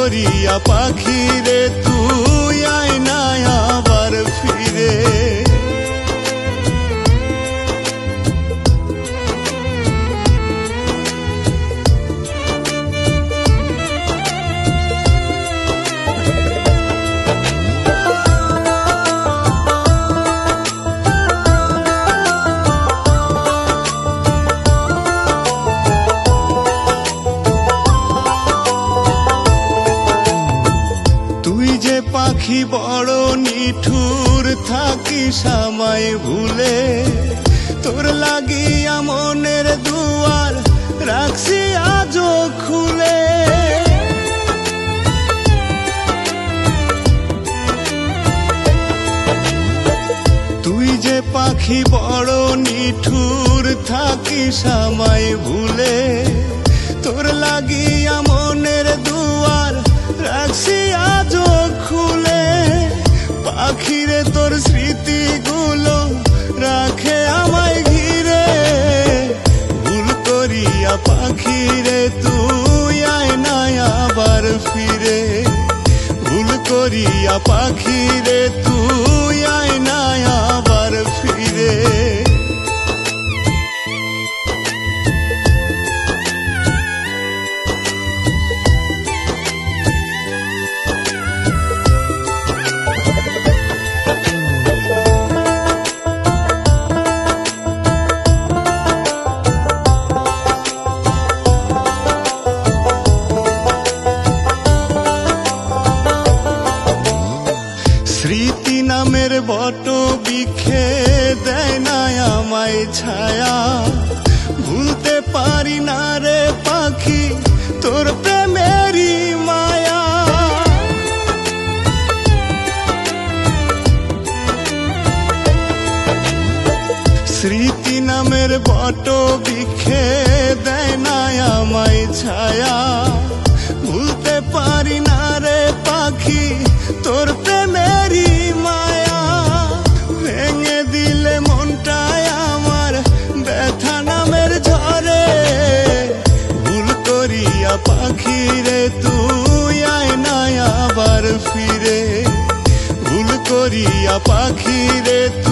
করিয়া পাখি নিঠুর থাকি আমায় ভুলে। তোর লাগিয়া মনের দুয়ার রাখছি আজও খুলে। তুই যে পাখি বড় নিঠুর থাকি আমায় ভুলে। পাখিরে তোর স্মৃতিগুলো রাখে আমায় ঘিরে। ভুল করিয়া পাখিরে তুই আয় না আবার ফিরে। ভুল করিয়া পাখিরে তুই আয় না আবার ফিরে। নামের বট বিখে দেয় না আমায় ছায়া। ভুলতে পারি না রে পাখি, তোর প্রেমেরই মায়া। স্মৃতি নামের বট বিখে দেয় না আমায় ছায়া। তুই আয় না আবার ফিরে। ভুল করিয়া পাখি রে তুই